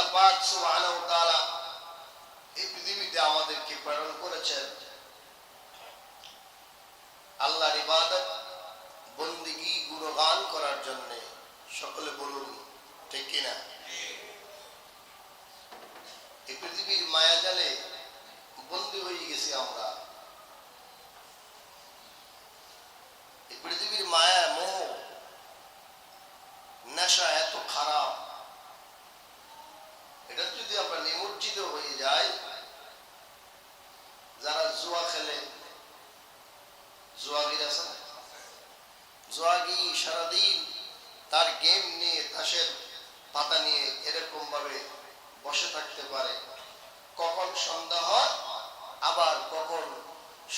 আল্লাহ পাক সুবহানাহু ওয়া তাআলা এই পৃথিবীতে আমাদেরকে প্রেরণ করেছেন। আল্লাহর ইবাদত গুণগান করার জন্য। সকলে বলুন, ঠিক কিনা? এই পৃথিবীর মায়াজালে বন্দি হয়ে গেছি আমরা এই পৃথিবীর মায়া মোহ নেশা এত খারাপ এটা যদি আমরা নিমজ্জিত হয়ে যাই যারা জুয়া খেলে জুয়াগির আছে না? জুয়াগি সারাদিন তার গেম নিয়ে তাসের পাতা নিয়ে এরকম ভাবে বসে থাকতে পারে কখন সন্ধ্যা হয় আবার কখন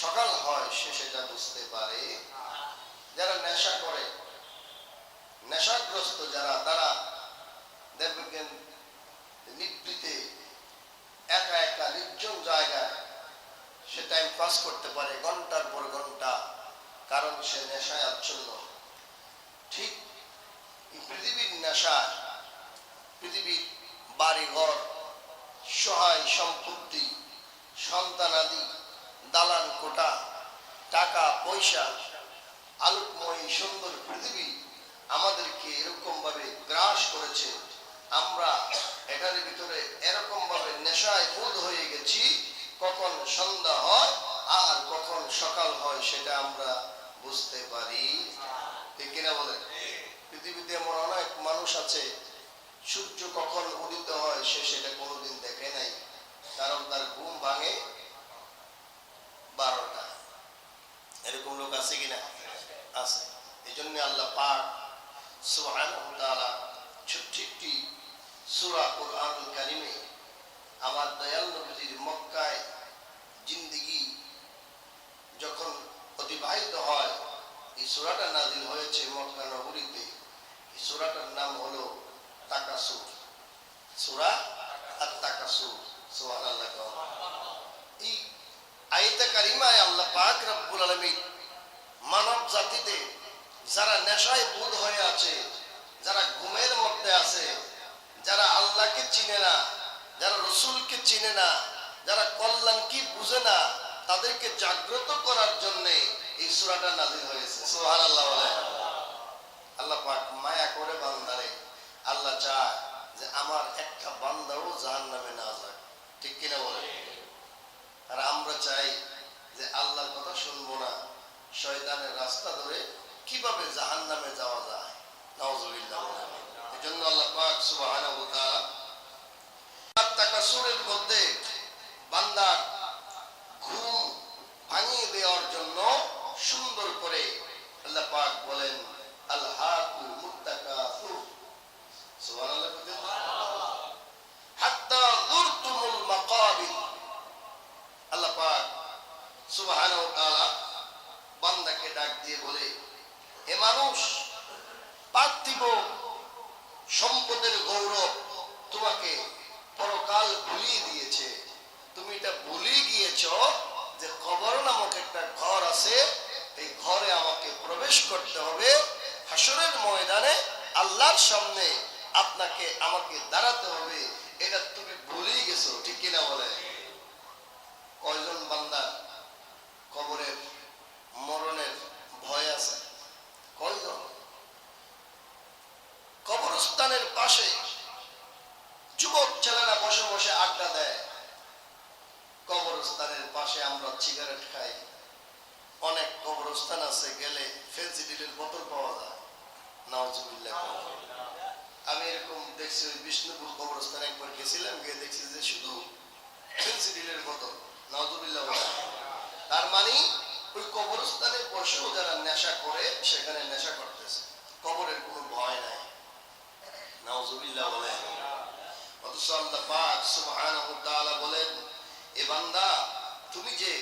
সকাল হয় সে সেটা বুঝতে পারে যারা নেশা করে। নেশাগ্রস্ত যারা, তারা দেখবেন নিবৃতে একা একা নির্জন জায়গায় সে টাইম পাস করতে পারে ঘণ্টার পর ঘণ্টা, কারণ সে নেশায় আচ্ছন্ন। ঠিক পৃথিবীর নেশায় পৃথিবীর বাড়ি ঘর সহায় সম্পত্তি, সন্তানাদি, দালান কোটা টাকা, পয়সা আলোকময়ী সুন্দর পৃথিবী আমাদেরকে এরকম ভাবে গ্রাস করেছে। আমরা এটার ভিতরে এরকম ভাবে নেশায় বোধ হয়ে গেছি, কখন সন্ধ্যা হয় আর কখন সকাল হয় সেটা আমরা বুঝতে পারি। ঠিক কিনা বলে পৃথিবীতে এমন অনেক মানুষ আছে, সূর্য কখন উদিত হয় সে সেটা কোনোদিন দেখে নাই, কারণ তার ঘুম ভাঙে বারোটা। এরকম লোক আছে কিনা? আছে। এই জন্য আল্লাহ পাক সুবহানাহু ওয়া তাআলা ছোট্ট একটি সূরা কোরআনুল কারিমে আমার দয়াল নবীর মক্কায় জিন্দিগি যখন অতিবাহিত হয়, এই সূরাটা নাজিল হয়েছে মক্কা নগরীতে। এই সূরাটার নাম হলো তাকাসুর। সূরা আত-তাকাসুর। সুবহানাল্লাহ। এই আয়াতে কারিমায় আল্লাহ পাক রব্বুল আলামিন মানব জাতিতে যারা নেশায় বুধ হয়ে আছে, যারা ঘুমের মধ্যে আছে, যারা আল্লাহকে চিনে না, যারা রসুলকে চিনে না, যারা কল্যাণ কি বুঝে না, তাদেরকে জাগ্রত করার জন্য এই সুরাটা নাজিল হয়েছে। সোহান আল্লাহ আল্লাহ পাক মায়া করে বান্দারে, আল্লাহ চায় যে আমার একটা বান্দাও জাহান নামে না যায় ঠিক কিনা বলে আর আমরা চাই যে আল্লাহর কথা শুনব না শয়তানের রাস্তা ধরে কীভাবে জাহান নামে যাওয়া যায়? নওয়াজুবিল্লাহ এই জন্য আল্লাহ পাক সুবহানাহু ওয়া তাআলা মধ্যে বান্দার ঘুম ভাঙিয়ে দেওয়ার জন্য সুন্দর করে আল্লাহ পাক বলেন আল্লাহাকু মুত্তাকাসুর। সুবহানাল্লাহ হাত্তা যুরতুমুল মাকাবির আল্লাহ পাক সুবহানাহু ওয়া তাআলা বান্দাকে ডাক দিয়ে বলে হে মানুষ পার্থিব সম্পদের গৌরব তোমাকে পরকাল ভুলিয়ে দিয়েছে। তুমি এটা ভুলিয়ে গিয়েছ যে কবর নামক একটা ঘর আছে। এই ঘরে আমাকে প্রবেশ করতে হবে। হাসরের ময়দানে আল্লাহর সামনে আপনাকে আমাকে দাঁড়াতে হবে। এটা তুমি ভুলেই গেছো, ঠিক কিনা বলে? কয়জন বান্দা কবরের মরণের ভয় আছে কয়জন কবরস্থানের পাশে যুবক ছেলেরা বসে বসে আড্ডা দেয় কবরস্থানের পাশে আমরা সিগারেট খাই কবরস্থান আছে, গেলে ফেন্সিডিলের বোতল পাওয়া যায়। আমি এরকম দেখছি ওই বিষ্ণুপুর কবরস্থানে একবার গেছিলাম, গিয়ে দেখছি যে শুধু ফেন্সিডিলের বোতল, নাওজুবিল্লাহ তার মানে ওই কবরস্থানে বসেও যারা নেশা করে, সেখানে নেশা করতেছে। কবরের কোনো ভয় নাই। বলেন তুমি যে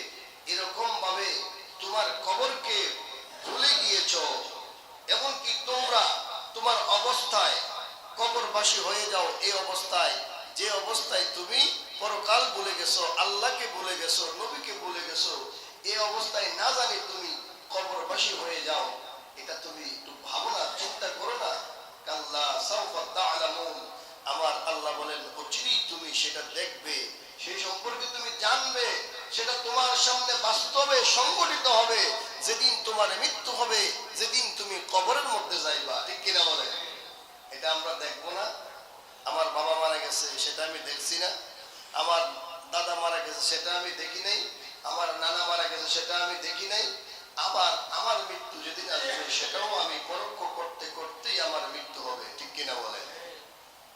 এরকম ভাবে তোমার কবরকে ভুলে গিয়েছো, এমনকি তোমরা তোমার অবস্থায় কবরবাসী হয়ে যাও, এই অবস্থায়, যে অবস্থায় তুমি পরকাল ভুলে গেছো, আল্লাহকে ভুলে গেছো, নবীকে ভুলে গেছো, এই অবস্থায় না জানি তুমি কবরবাসী হয়ে যাও। এটা তুমি একটু ভাবো না, চিন্তা করো না। কাল্লা আমার আল্লাহ বলেন ও তুমি সেটা দেখবে। সেই সম্পর্কে তুমি জানবে, সেটা তোমার সামনে বাস্তবে সংগঠিত হবে। যেদিন তোমার মৃত্যু হবে, যেদিন তুমি কবরের মধ্যে যাইবা। ঠিক কিনা বলে? এটা আমরা দেখব না। আমার বাবা মারা গেছে, সেটা আমি দেখছি না। আমার দাদা মারা গেছে, সেটা আমি দেখি নাই। আমার নানা মারা গেছে, সেটা আমি দেখি নাই। আবার আমার মৃত্যু যেদিন আসবে সেটাও আমি পরোক্ষ করতে, করতেই আমার মৃত্যু হবে। ঠিক কিনা বলে?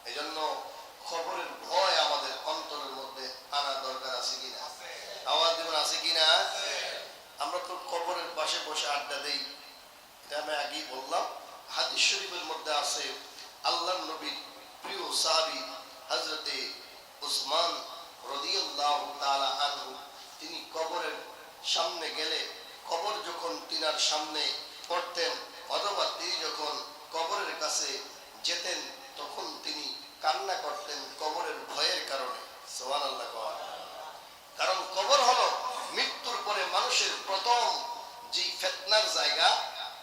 এই জন্য খবরের ভয় আমাদের অন্তরের মধ্যে আনা দরকার আছে কিনা? আওয়াজ দেবেন, আছে কিনা? আমরা তো কবরের পাশে বসে আড্ডা দেই। এটা আমি আগেই বললাম। হাদিস শরীফের মধ্যে আছে আল্লাহ নবীর প্রিয় সাহাবি হজরতে উসমান রদিয়াল্লাহু তাআলা আনহু, তিনি কবরের সামনে গেলে, কবর যখন তিনার সামনে পড়তেন, অথবা তিনি যখন কবরের কাছে যেতেন, তখন তিনি কান্না করতেন কবরের ভয়ের কারণে সুবহানাল্লাহ কওয়া কারণ কবর হলো মৃত্যুর পরে মানুষের প্রথম যে ফেতনার জায়গা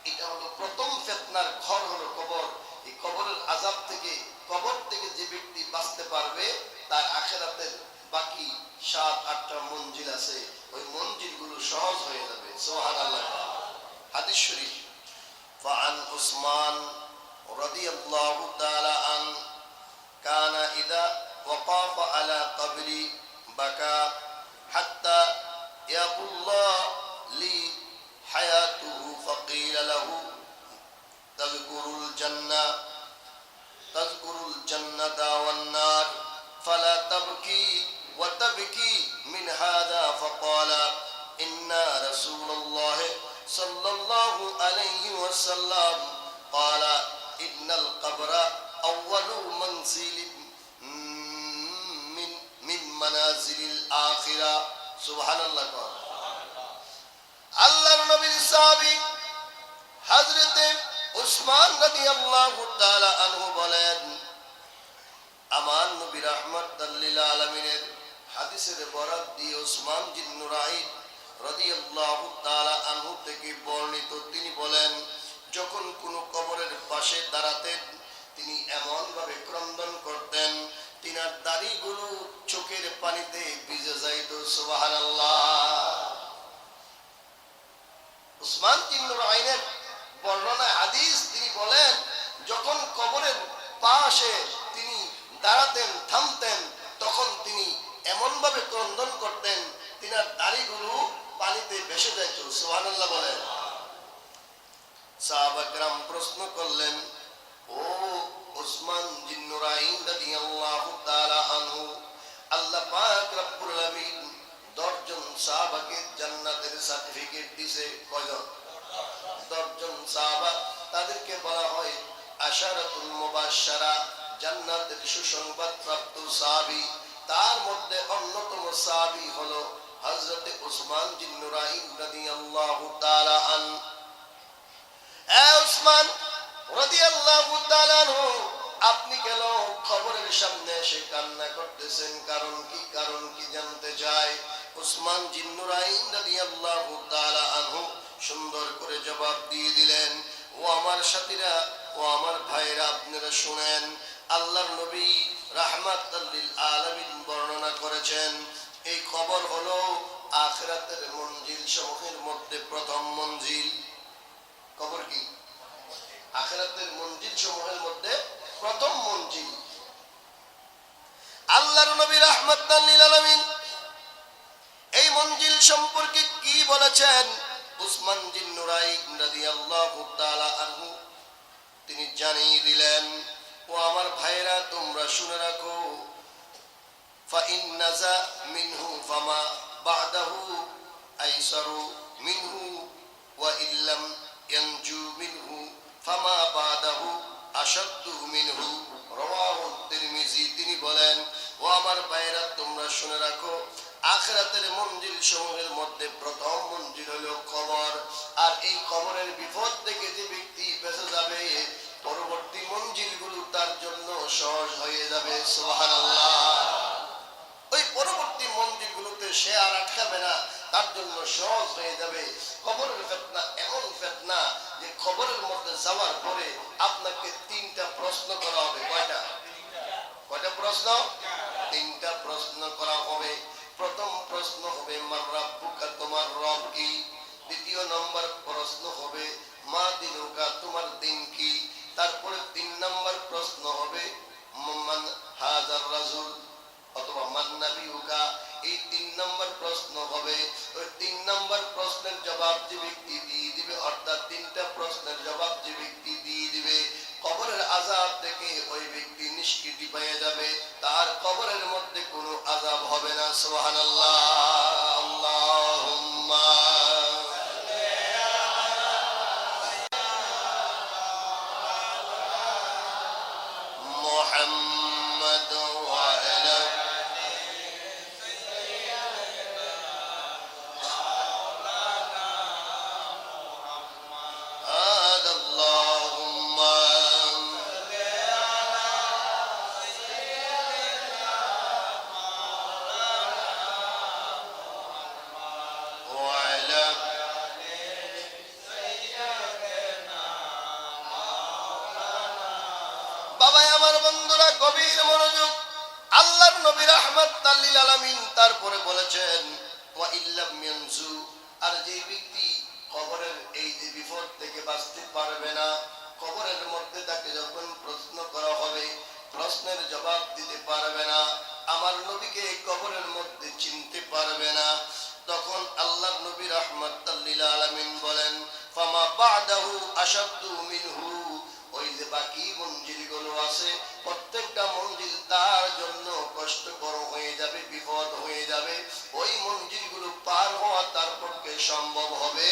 এটা হলো প্রথম ফেতনার ঘর হলো কবর এই কবরের আজাব থেকে কবর থেকে যে ব্যক্তি বাঁচতে পারবে তার আখেরাতের বাকি সাত আটটা মঞ্জিল আছে ওই মঞ্জিল গুলো সহজ হয়ে যাবে সোহান আল্লাহ হাদিস শরীফ فعن عثمان رضي الله تعالى عنه كان إذا وقف على قبري بكى যাইত উসমান আপনি কেন খবরের সামনে এসে কান্না করতেছেন? কারণ কি? কারণ কি জানতে চাই? উসমান জিন্নুরাইন সুন্দর করে জবাব দিয়ে দিলেন, ও আমার সাথীরা, ও আমার ভাইরা আপনারা শুনেন, আল্লাহর নবী আলামিন বর্ণনা করেছেন, এই খবর হলো আখিরাতের মঞ্জিল সমূহের মধ্যে প্রথম মঞ্জিল। খবর কি? আখিরাতের মঞ্জিল সমূহের মধ্যে প্রথম মঞ্জিল। আল্লাহর নবী রাহমাতাল লিল আলামিন এই মঞ্জিল সম্পর্কে কি বলেছেন? উসমান আনহু। তিনি জানিয়ে দিলেন, ও আমার ভাইরা তোমরা শুনে রাখো নাজা মিনহু ফামা বাদাহু আইসারু মিনহু ওয়া ইল্লাম তিনি বলেন, ও আমার ভাইরা তোমরা শুনে রাখো, আখরাতের মঞ্জিল সমূহের মধ্যে প্রথম মঞ্জিল হলো কবর। আর এই কবরের বিপদ থেকে যে ব্যক্তি বেঁচে যাবে, পরবর্তী মঞ্জিলগুলো তার জন্য সহজ হয়ে যাবে। সুবহানাল্লাহ। ওই পরবর্তী মন্দিরগুলোতে সে আর আটকাবে না। তার জন্য সহজ হয়ে যাবে। খবরের ফেতনা এমন ফেতনা যে খবরের মধ্যে যাওয়ার পরে আপনাকে তিনটা প্রশ্ন করা হবে। কয়টা? কয়টা প্রশ্ন? তিনটা প্রশ্ন করা হবে। প্রথম প্রশ্ন হবে, মার রাব্বুকা, তোমার রব কি? দ্বিতীয় নম্বর প্রশ্ন হবে, মা দিনুকা, তোমার দিন কি? তারপরে তিন নম্বর প্রশ্ন হবে মান হাজার রাজুল অথবা মান নাবিউকা। এই তিন নম্বর প্রশ্ন হবে। ওই তিন নম্বর প্রশ্নের জবাব যে ব্যক্তি দিয়ে দিবে, অর্থাৎ তিনটা প্রশ্নের জবাব যে ব্যক্তি দিয়ে দিবে, কবরের আজাব থেকে ওই ব্যক্তি নিষ্কৃতি পেয়ে যাবে। তার কবরের মধ্যে কোনো আজাব হবে না সোহান আল্লাহ। আল্লাহুম্মা নবী রাহমাত আলামিন তারপরে বলেছেন আর যে ব্যক্তি কবরের এই যে বিপদ থেকে বাঁচতে পারবে না, কবরের মধ্যে তাকে যখন প্রশ্ন করা হবে, প্রশ্নের জবাব দিতে পারবে না, আমার নবীকে কবরের মধ্যে চিনতে পারবে না, তখন আল্লাহর নবী রাহমাত তাল্লিল আলামিন বলেন, ফামা বাদাহু আশাদ্দু মিনহু ওই যে বাকি মঞ্জিলগুলো আছে, প্রত্যেকটা মঞ্জিল তার জন্য কষ্টকর হয়ে যাবে, বিপদ হয়ে যাবে। ওই মঞ্জিলগুলো পার হওয়া তার পক্ষে সম্ভব হবে।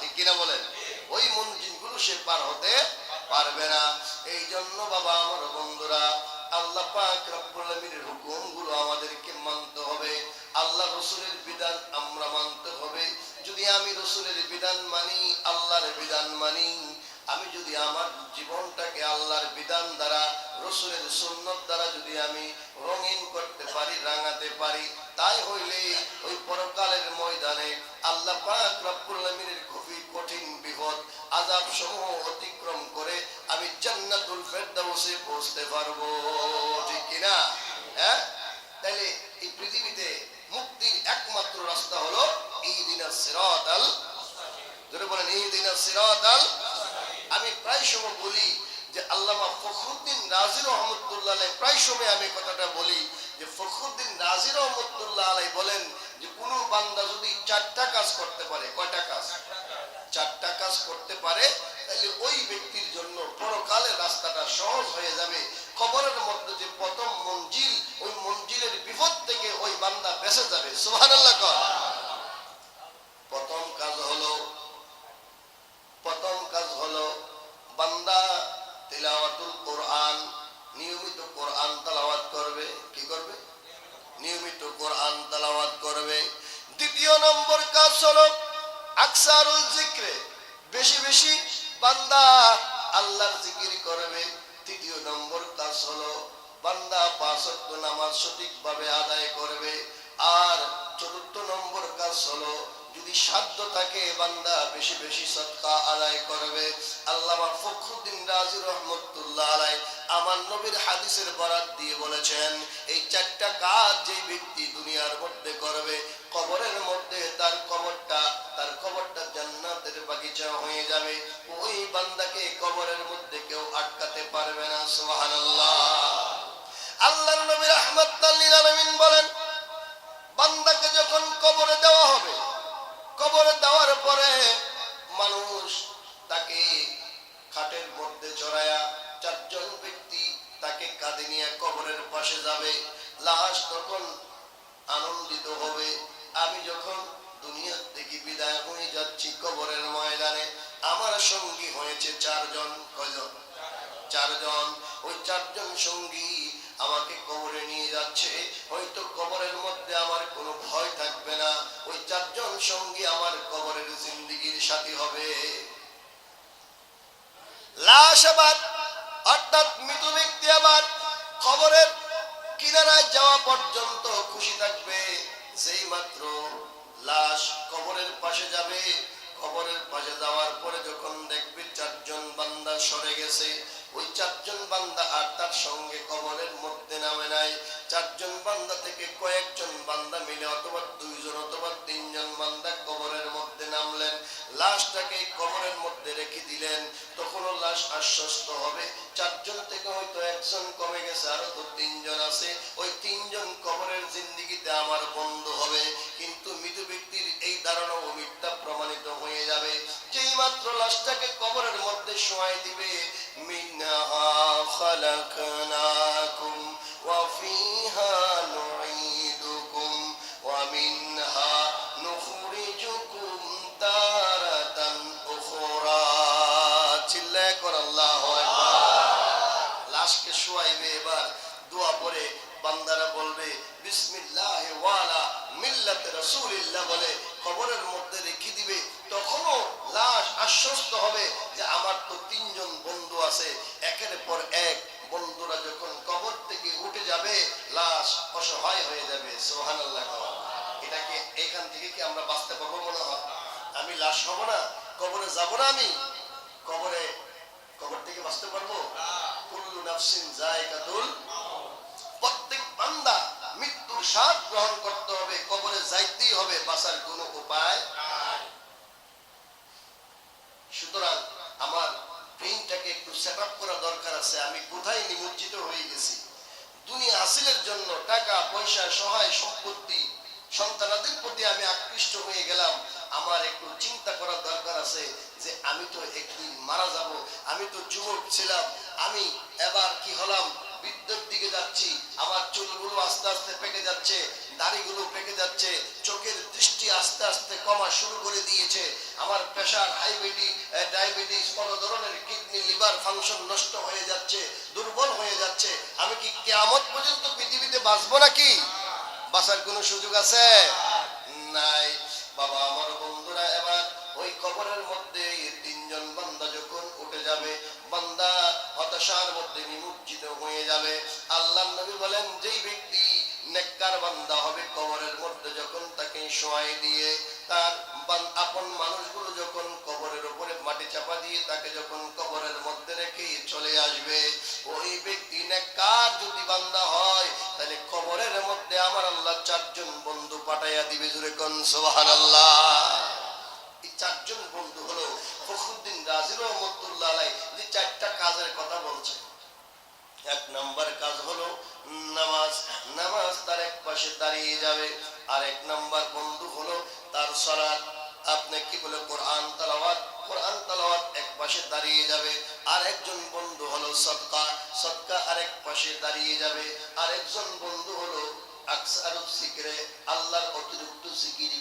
ঠিক কিনা বলেন? ওই মঞ্জিলগুলো সে পার হতে পারবে না। এই জন্য বাবা, আমার বন্ধুরা, আল্লাহ পাক রব্বুল আলামিনের হুকুমগুলো আমাদেরকে মানতে হবে। আল্লাহ রসুলের বিধান আমরা মানতে হবে। যদি আমি রসুলের বিধান মানি, আল্লাহর বিধান আকসারুল জিক্রে। বেশি বেশি বান্দা আল্লাহর জিকির করবে। তৃতীয় নম্বর কাজ হলো, বান্দা পাঁচ ওয়াক্ত নামাজ সঠিকভাবে আদায় করবে। আর চতুর্থ নম্বর কাজ হলো, যদি সাধ্য থাকে বান্দা বেশি বেশি সৎকা আদায় করবে। আল্লামা ফখরুদ্দিন রাজি রহমতুল্লাহ আলাই আমার নবীর হাদিসের বরাত দিয়ে বলেছেন, এই চারটা কাজ যে ব্যক্তি দুনিয়ার মধ্যে করবে, কবরের মধ্যে তার কবরটা আশ্বস্ত হবে যে আমার তো তিনজন বন্ধু আছে, একের পর এক বন্ধুরা যখন কবর থেকে উঠে যাবে, লাশ অসহায় হয়ে যাবে। সুবহানাল্লাহ এটাকে এখান থেকে কি আমরা বাঁচতে পারব মনে হয়? আমি লাশ হব না? কবরে যাব না আমি? কবরে, কবর থেকে বাঁচতে পারব? কুল্লু নাফসিন জায়গাতুল প্রত্যেক বান্দা মৃত্যুর স্বাদ গ্রহণ করতে হবে, কবরে যাইতেই হবে, বাঁচার কোনো উপায় সুতরাং আমার ব্রেইনটাকে একটু সেট আপ করা দরকার আছে আমি কোথায় নিমজ্জিত হয়ে গেছি দুনিয়া হাসিলের জন্য টাকা, পয়সা, সহায়, সম্পত্তি, সন্তানাদের প্রতি আমি আকৃষ্ট হয়ে গেলাম। আমার একটু চিন্তা করার দরকার আছে যে আমি তো একদিন মারা যাব, আমি তো যুবক ছিলাম, আমি এবার কি হলাম? বৃদ্ধের দিকে যাচ্ছি, আমার চুলগুলো আস্তে আস্তে পেকে যাচ্ছে, দাড়িগুলো পেকে যাচ্ছে, চোখের দৃষ্টি আস্তে আস্তে কমা শুরু করে দিয়েছে। আমার প্রেশার হাইবেটিস ডায়াবেটিস কোনো ধরনের কিডনি, লিভার ফাংশন নষ্ট হয়ে যাচ্ছে, দুর্বল হয়ে যাচ্ছে। আমি কি কেয়ামত পর্যন্ত পৃথিবীতে বাঁচবো নাকি? বাঁচার কোনো সুযোগ আছে? নাই। বাবা শোয়াই দিয়ে তার আপন মানুষগুলো যখন কবরের উপরে মাটি চাপা দিয়ে তাকে যখন কবরের মধ্যে রেখে চলে আসবে, ওই ব্যক্তি নেককার যদি বান্দা হয়, তাহলে কবরের মধ্যে আমার আল্লাহ চারজন বন্ধু পাঠাইয়া দিবে জুড়ে কোন, সুবহানাল্লাহ। এই চারজন বন্ধু হলো ফখরুদ্দিন রাজি রহমতুল্লাহ আলাই, যে চারটা কাজের কথা বলছে। এক নম্বর কাজ হলো নামাজ। নামাজ পাশে দাঁড়িয়ে যাবে। আর এক নম্বর বন্ধু হলো তার সলাৎ আপনি কি বলে কোরআন তালাওয়াত? কোরআন তালাওয়াত এক পাশে দাঁড়িয়ে যাবে। আর একজন বন্ধু হলো সদকা। সদকা আরেক পাশে দাঁড়িয়ে যাবে। আর একজন বন্ধু হলো আকসারুল জিকিরে আল্লাহর অতিরিক্ত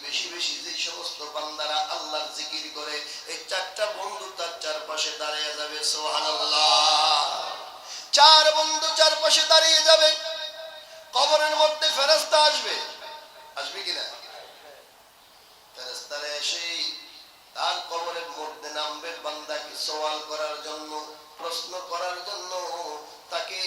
বেশি বেশি। যে সমস্ত বান্দারা আল্লাহর জিকির করে, এই চারটা বন্ধু তার চারপাশে দাঁড়িয়ে যাবে। সুবহানাল্লাহ। চার বন্ধু চারপাশে দাঁড়িয়ে যাবে। কবরের মধ্যে ফেরেস্তা আসবে। আসবে কিনা? ফেরেস্তারা এসেই তার কবরের মধ্যে নামবে, বান্দাকে সওয়াল করার জন্য, প্রশ্ন করার জন্য। তাকে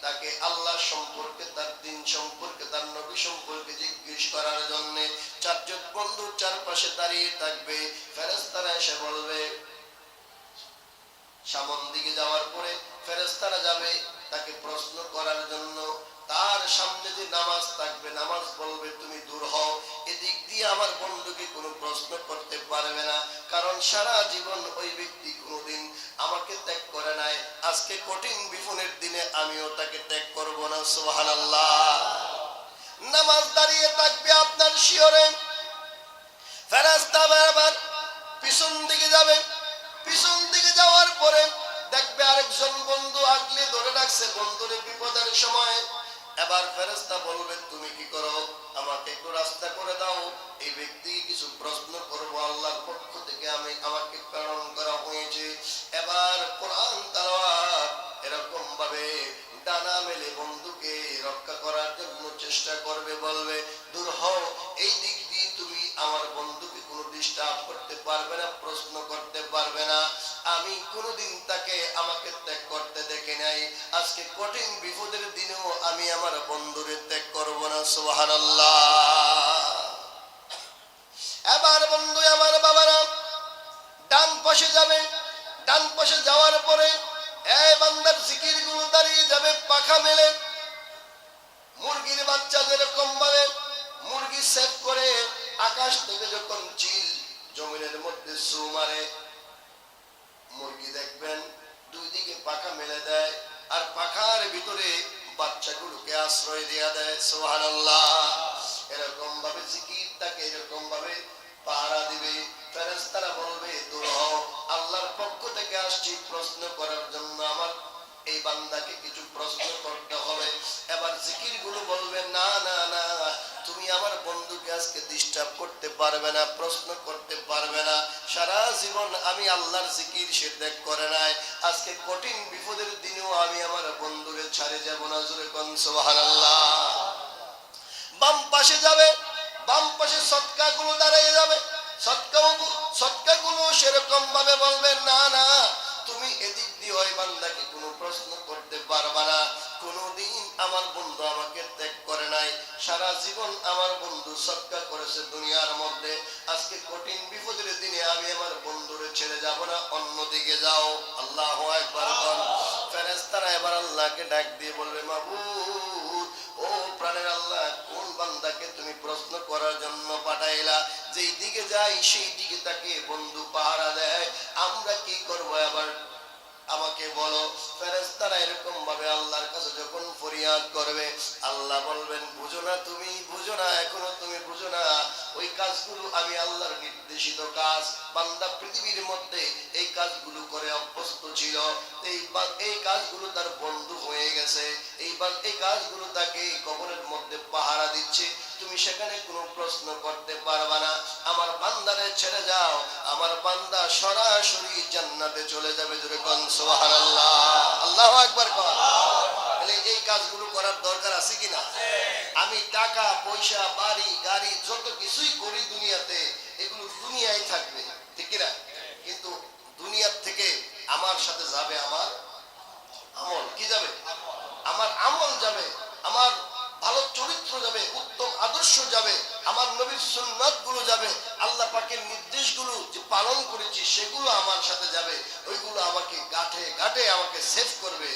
তাকে আল্লাহ সম্পর্কে, তার দিন সম্পর্কে, তার নবী সম্পর্কে জিজ্ঞেস করার জন্য চারজন বন্ধু চারপাশে দাঁড়িয়ে থাকবে। ফেরেস্তারা এসে বলবে, সামন দিকে যাওয়ার পরে ফেরেস্তারা যাবে তাকে প্রশ্ন করার জন্য। তার সামনে যে নামাজ থাকবে, নামাজ বলবে, তুমি দূর হও। এদিক দিয়ে আমার বন্ধুকে কোনো প্রশ্ন করতে পারবে না, কারণ সারা জীবন ওই ব্যক্তি কোনোদিন আমাকে ত্যাগ করে নাই। আজকে কঠিন বিপনের দিনে আমিও তাকে ত্যাগ করব না, সুবহানাল্লাহ। নামাজ দাঁড়িয়ে থাকবে আপনার শিওরে। ফেরাস্তা বারবার পিছন দিকে যাবে। পিছন দিকে যাওয়ার পরে দেখবে আরেকজন বন্ধু আগলে ধরে রাখছে, বন্ধুরে বিপদের সময় এবার ফেরেস্তা বলবে তুমি কি করো? আমাকে একটু রাস্তা করে দাও। এই ব্যক্তি কিছু প্রশ্ন করব, আল্লাহর পক্ষ থেকে আমি আমাকে প্রেরণ করা হয়েছে। এবার কোরআন তালাওয়াত এরকম ভাবে ডানা মেলে বন্ধুকে রক্ষা করার জন্য চেষ্টা করবে, বলবে, দূর হও, এই দিক দিয়ে তুমি আমার বন্ধুকে কোনো ডিস্টার্ব করতে পারবে না। প্রশ্ন করতে বন্ধুরে ত্যাগ করব না সুবহানাল্লাহ। পারবে না, প্রশ্ন করতে পারবে না। সারা জীবন আমি আল্লাহর জিকির সে ত্যাগ করে নাই। আজকে কঠিন বিপদের দিনেও আমি আমার বন্ধুরে ছাড়ে যাব না, জোরে কোন সুবহানাল্লাহ। বাম পাশে যাবে, বাম পাশে সৎকা গুলো দাঁড়িয়ে যাবে। সৎকা গুলো সেরকম ভাবে বলবে, না না, তুমি এদিক দিয়ে ওই বান্দাকে কোনো প্রশ্ন করতে পারবা না। কোনোদিন আমার বন্ধু আমাকে ত্যাগ করে নাই। সারা জীবন আমার বন্ধু সৎকা করেছে দুনিয়ার মধ্যে। আজকে কঠিন বিপদের দিনে আমি আমার বন্ধুরে ছেড়ে যাব না, অন্যদিকে যাও। আল্লাহ একবার ফেরেস্তারা এবার আল্লাহকে ডাক দিয়ে বলবে, মাবুদ, ও প্রাণের আল্লাহ, কোন বান্দাকে তুমি প্রশ্ন করার জন্য পাঠাইলা? যেই দিকে যাই সেই দিকে তাকে বন্ধু পাহারা দেয়। আমরা কি করব আবার আমাকে বলো ফেরেস্তারা এরকম ভাবে আল্লাহর কাছে যখন ফরিয়াদ করবে, আল্লাহ বলবেন, বুঝো না তুমি, বুঝো না, এখনও তুমি বুঝো না। ওই কাজগুলো আমি আল্লাহর নির্দেশিত কাজ। বান্দা পৃথিবীর মধ্যে এই কাজগুলো করে অভ্যস্ত ছিল। এই এই কাজগুলো তার বন্ধু হয়ে গেছে। এই এই কাজগুলো তাকে কবরের মধ্যে পাহারা দিচ্ছে। তুমি সেখানে কোনো প্রশ্ন করতে পারবা না। আমার বান্দারে ছেড়ে যাও। আমার বান্দা সরাসরি জান্নাতে চলে যাবে জোরে কোন, সুবহানাল্লাহ। আল্লাহু আকবার কর এই কাজগুলো করার দরকার আছে কিনা? আমি টাকা, পয়সা, বাড়ি, গাড়ি, যত কিছুই করি দুনিয়াতে, এগুলো দুনিয়ায় থাকবে, ঠিক কিনা? কিন্তু দুনিয়ার থেকে আমার সাথে যাবে আমার আমল। কি যাবে? আমার আমল যাবে। আমার ভালো চরিত্র যাবে, উত্তম আদর্শ যাবে, আমার নবীর সুন্নাতগুলো যাবে, আল্লাহ পাকের নির্দেশগুলো যে পালন করেছি, সেগুলো আমার সাথে যাবে, ওইগুলো আমাকে গাঠে গাঠে আমাকে সেভ করবে।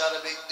Arabic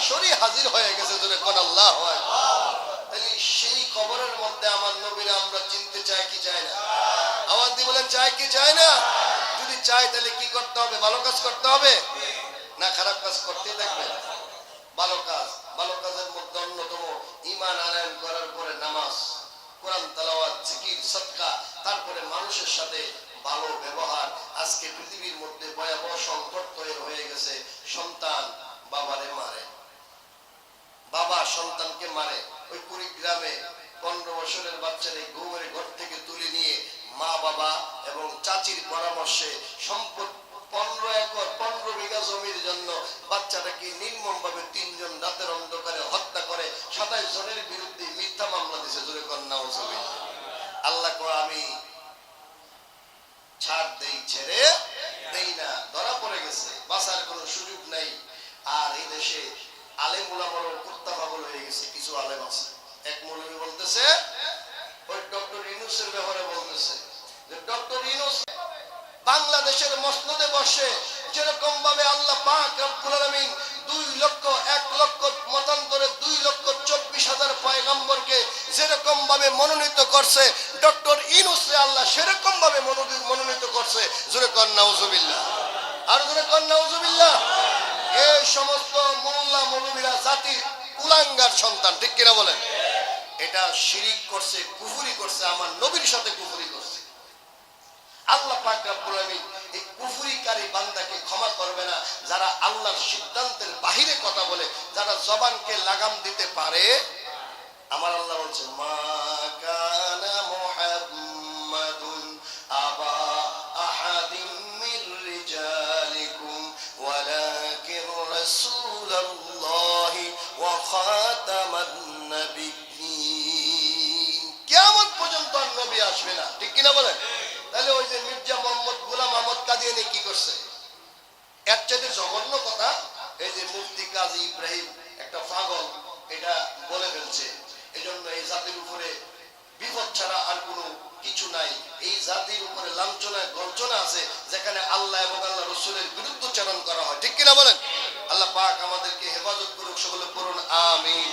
সরাসরি হাজির হয়ে গেছে জোরে কোন আল্লাহ তাহলে সেই কবরের মধ্যে আমার নবীরা আমরা চিনতে চাই কি চাই না? আমার দি বলেন, চাই কি চাই না? যদি চাই তাহলে কি করতে হবে? ভালো কাজ করতে হবে? না, খারাপ কাজ করতেই থাকবে। ভালো কাজ। সম্পত্তি সাথে কুফুরি করছে। আল্লাহ পাক এই কুফুরিকারী বান্দাকে ক্ষমা করবে না, যারা আল্লাহর সিদ্ধান্তের বাহিরে কথা বলে, যারা জবানকে লাগাম দিতে পারে। আমার আল্লাহ বলছে, মা কানা আসবে না। ঠিক কিনা বলেন? তাহলে ওই যে মির্জা মোহাম্মদ গুলাম আহমদ কাদিয়ানি কি করছে? এর চাইতে জঘন্য কথা, এই যে মুফতি কাজী ইব্রাহিম একটা পাগল, এটা বলে ফেলছে। এই জন্য এই জাতির উপরে বিপদ ছাড়া আর কোনো কিছু নাই। এই জাতির উপরে লাঞ্ছনা গঞ্চনা আছে, যেখানে আল্লাহ এবং আল্লাহ রসুলের বিরুদ্ধ চারণ করা হয়। ঠিক কিনা বলেন? আল্লাহ পাক আমাদেরকে হেফাজত করুক, সকলে করুন আমিন।